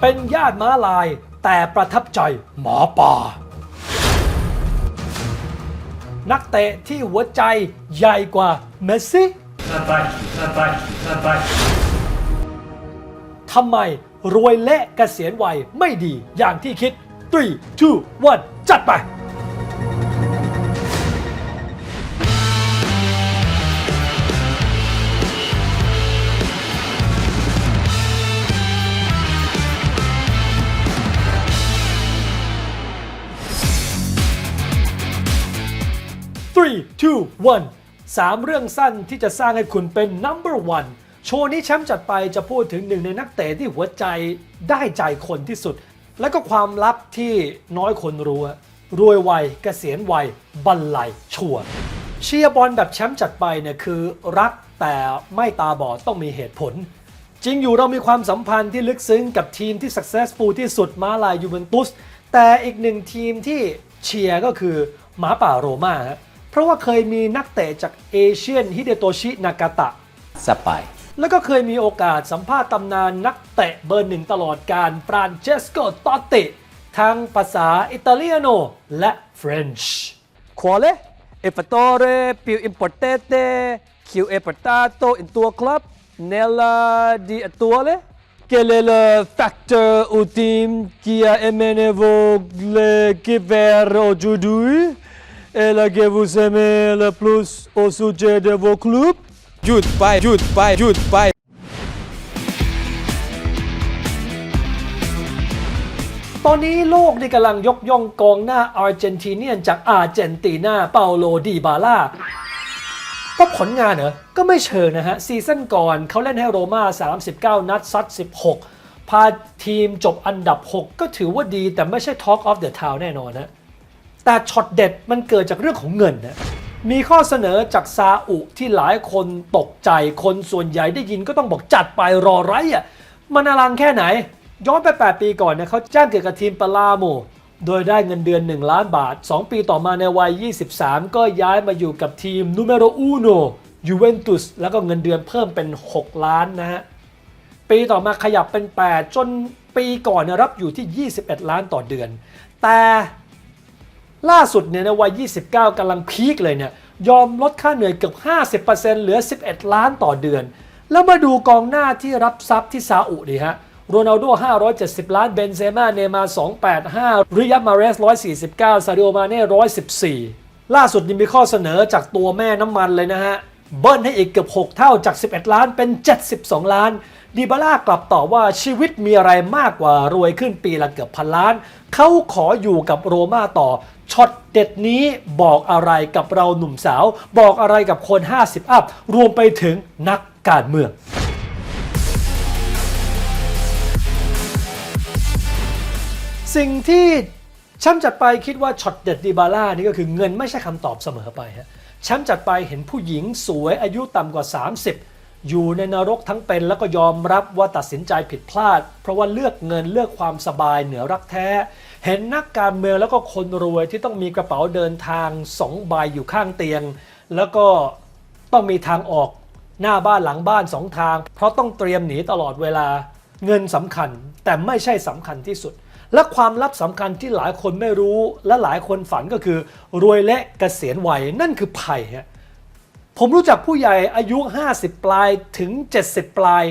เป็นญาติม้าลาย แต่ประทับใจหมอป่านักเตะที่หัวใจใหญ่กว่าเมสซี่ทำไมรวยเละเกษียณวัยไม่ดีอย่างที่คิด 3 2 1 จัดไป 3 2 1สามเรื่องสั้นที่จะสร้างให้คุณเป็น number one โชว์นี้แชมป์จัดไปจะพูดถึงหนึ่งในนักเตะที่หัวใจได้ใจคนที่สุด และก็ความลับที่น้อยคนรู้ รวยไวเกษียณไวบันไลชัวร์เชียร์บอลแบบแชมป์จัดไปเนี่ยคือรักแต่ไม่ตาบอดต้องมีเหตุผล จริงอยู่เรามีความสัมพันธ์ที่ลึกซึ้งกับทีมที่ successful ที่สุดมาลายยูเวนตุสแต่อีกหนึ่งทีมที่เชียร์ก็คือหมาป่าโรมาฮะ ราะว่าเคยมีนักเตะจากเอเชียนฮิเดโตชินากาตะ สปาย แล้วก็เคยมีโอกาสสัมภาษณ์ตำนานนักเตะเบอร์หนึ่งตลอดการฟรานเชสโกตอตติทั้งภาษาอิตาเลียโนและเฟรนช์ Quale e fattore più importante che è portato in tuo club nella di attuale? Qual è il factor ultimo che ha amenevo le che ver aujourd'hui et la que vous aimez le plus au sujet de vos clubs? หยุดไปหยุดไปหยุดไป ตอนนี้โลกนี่กำลังยกย่องกองหน้าอาร์เจนติเนียนจากอาร์เจนตินาเปาโลดีบาล่าก็ผลงานเหรอ ก็ไม่เชิงนะฮะ ซีซั่นก่อนเขาเล่นให้โรม่า 39 นัดซัด 16 พาทีมจบอันดับ 6 ก็ถือว่าดีแต่ไม่ใช่ Talk of the Town แน่นอนนะ แต่ช็อตเด็ดมันเกิดจากเรื่องของเงินนะมีข้อเสนอจากซาอุที่หลายคนตกใจคนส่วนใหญ่ได้ยินก็ต้องบอกจัดไปรอไรอะมันอลังแค่ไหน ย้อนไป 8 ปีก่อนเนี่ยเขาจ้างเกี่ยวกับทีมปาลาโมโดยได้เงินเดือน 1 ล้านบาท 2 ปีต่อมาในวัย 23 ก็ย้ายมาอยู่กับทีมนูเมโรอูโนยูเวนตุสแล้วก็เงินเดือนเพิ่มเป็น 6 ล้านนะฮะ ปีต่อมาขยับเป็น 8 จนปีก่อนรับอยู่ที่ 21 ล้านต่อเดือน แต่ ล่าสุดเนี่ยในวัย 29กำลังพีคเลยเนี่ยยอมลดค่าเหนื่อยเกือบ 50%เหลือ 11 ล้านต่อเดือน แล้วมาดูกองหน้าที่รับทรัพย์ที่ซาอุดีฮะโรนัลโด 570 ล้าน เบนเซม่า เนมา 285 ริยาบมาเรส 149 ซาดิโอมาเน่ 114 ล่าสุดนี่มีข้อเสนอจากตัวแม่น้ำมันเลยนะฮะ เบิ้ลให้อีกเกือบ 6 เท่าจาก 11 ล้านเป็น 72 ล้านดิบาล่ากลับตอบว่าชีวิตมีอะไรมากกว่ารวยขึ้นปีละเกือบพันล้าน เขาขออยู่กับโรม่าต่อช็อตเด็ดนี้บอกอะไรกับเราหนุ่มสาว บอกอะไรกับคน 50 อัพ รวมไปถึงนักการเมืองสิ่งที่ชมป์จัดไปคิดว่าช็อตเด็ดดิบาล่านี่ก็คือเงินไม่ใช่คำตอบเสมอไปฮะ แชมป์จัดไปเห็นผู้หญิงสวยอายุต่ำกว่า 30 อยู่ในนรกทั้งเป็นแล้วก็ยอมรับว่าตัดสินใจผิดพลาด เพราะว่าเลือกเงินเลือกความสบายเหนือรักแท้ เห็นนักการเมืองแล้วก็คนรวยที่ต้องมีกระเป๋าเดินทางสองใบอยู่ข้างเตียง แล้วก็ต้องมีทางออกหน้าบ้านหลังบ้านสองทาง เพราะต้องเตรียมหนีตลอดเวลาเงินสำคัญแต่ไม่ใช่สำคัญที่สุด และความลับสำคัญที่หลายคนไม่รู้และหลายคนฝันก็คือ รวยและเกษียณวัยนั่นคือไผ่ฮะผมรู้จักผู้ใหญ่อายุ 50 ปลายถึง 70 ปลาย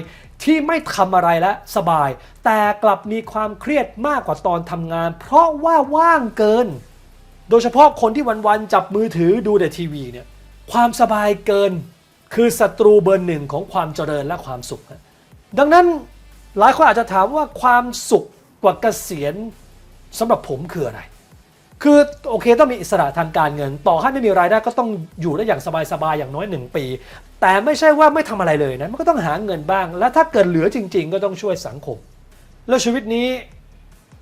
ที่ไม่ทำอะไรและสบาย แต่กลับมีความเครียดมากกว่าตอนทำงาน เพราะว่าว่างเกิน โดยเฉพาะคนที่วันๆจับมือถือดูแต่ทีวีเนี่ยความสบายเกิน คือศัตรูเบอร์หนึ่งของความเจริญและความสุข ดังนั้นหลายคนอาจจะถามว่าความสุข ว่าเกษียณสำหรับผมคืออะไร คือโอเคต้องมีอิสระทางการเงิน ต่อให้ไม่มีรายได้ก็ต้องอยู่ได้อย่างสบายๆอย่างน้อย 1 ปี แต่ไม่ใช่ว่าไม่ทำอะไรเลยนะมันก็ต้องหาเงินบ้าง และถ้าเกิดเหลือจริง ๆ ก็ต้องช่วยสังคม แล้วชีวิตนี้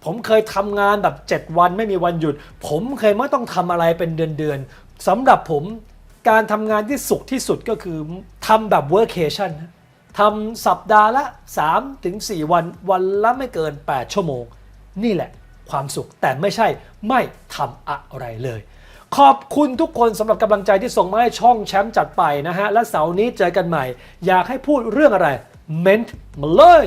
ผมเคยทำงานแบบ 7 วันไม่มีวันหยุด ผมเคยไม่ต้องทำอะไรเป็นเดือนๆสำหรับผมการทำงานที่สุขที่สุดก็คือทำแบบ workation น ทำสัปดาห์ละ 3-4 วันวันละไม่เกิน 8 ชั่วโมง นี่แหละความสุขแต่ไม่ใช่ไม่ทำอะไรเลย ขอบคุณทุกคนสำหรับกำลังใจที่ส่งมาให้ช่องแชมป์จัดไปนะฮะ และเสาร์นี้เจอกันใหม่ อยากให้พูดเรื่องอะไร เม้นต์มาเลย